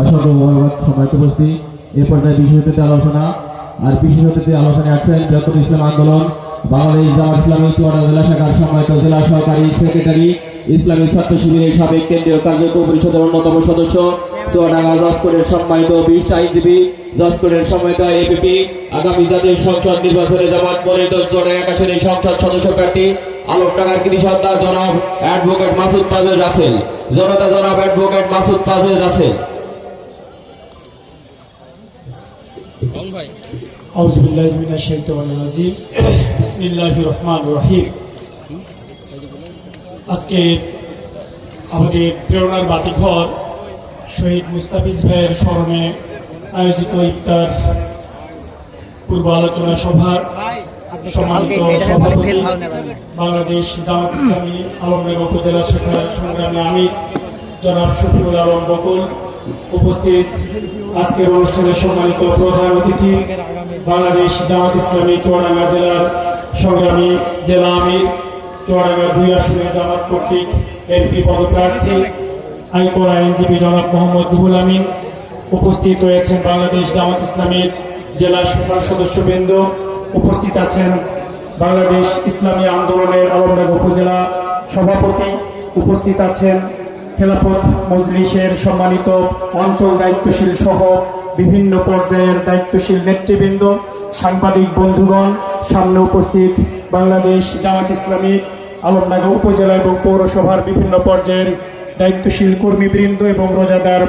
অসংখ্য ধন্যবাদ সময়কে উপস্থিত। এ পর্যায়ে বিশেষত্বে আলোচনা আর বিশেষত্বে আলোচনায় আছেন জাতীয় ইসলাম আন্দোলন, বাংলাদেশ জামাত ইসলামী চুয়াডাঙ্গা জেলা শাখার সম্মানিত জেলা সহকারী সেক্রেটারি, ইসলামী ছাত্র শিবিরের সাবেক কেন্দ্রীয় কার্যকর পরিষদের অন্যতম সদস্য, চুয়াডাঙ্গা জজকোটের সম্মানিত বিশিষ্ট আইনজীবী জজকোটের সম্মানিত এপিপি, আগামী জাতীয় সংসদ নির্বাচনে জামাত মনোনীত চুয়াডাঙ্গা কাছারি সংসদ সদস্য প্রার্থী আলোক টাকার কৃষকদা জনাব অ্যাডভোকেট মাসুদ পারভেজ রাসেল। জনতা জনাব অ্যাডভোকেট মাসুদ পারভেজ রাসেল। আজকে আমাদের প্রেরণার বাতিঘর শহীদ মুস্তাফিজ ভাইয়ের স্মরণে আয়োজিত ইফতার পূর্ব আলোচনা সভার সম্মানিত সভাপতি বাংলাদেশ জামাত ইসলামী আলমনগর উপজেলা শাখার সংগ্রামী আমির জনাব শফিউল আলম বকুল উপস্থিত আজকের অনুষ্ঠানে সম্মানিত প্রধান অতিথি বাংলাদেশ জামাত ইসলামী চুয়াডাঙ্গা জেলার সংগ্রামী জেলা আমির, চুয়াডাঙ্গা দুই আসনের জামাত কর্তৃক এমপি পদপ্রার্থী, আইকোর আইনজীবী জনাব মোহাম্মদ রুহুল আমিন উপস্থিত রয়েছেন বাংলাদেশ জামাত ইসলামীর জেলা শাখার সদস্যবৃন্দ। উপস্থিত আছেন বাংলাদেশ ইসলামী আন্দোলনের আলমবাগ উপজেলা সভাপতি। উপস্থিত আছেন খেলাফত মজলিসের সম্মানিত অঞ্চল দায়িত্বশীল সহ বিভিন্ন পর্যায়ের দায়িত্বশীল নেতৃবৃন্দ সাংবাদিক বন্ধুগণ সামনে উপস্থিত বাংলাদেশ জামাত ইসলামী আলমডাঙ্গা উপজেলা এবং পৌরসভার বিভিন্ন পর্যায়ের দায়িত্বশীল কর্মীবৃন্দ এবং রোজাদার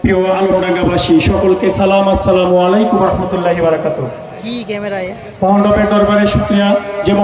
প্রিয় আলমডাঙ্গাবাসী সকলকে সালাম আসসালামু আলাইকুম রহমতুল্লাহি মহানবের দরবারে শুক্রিয়া। যে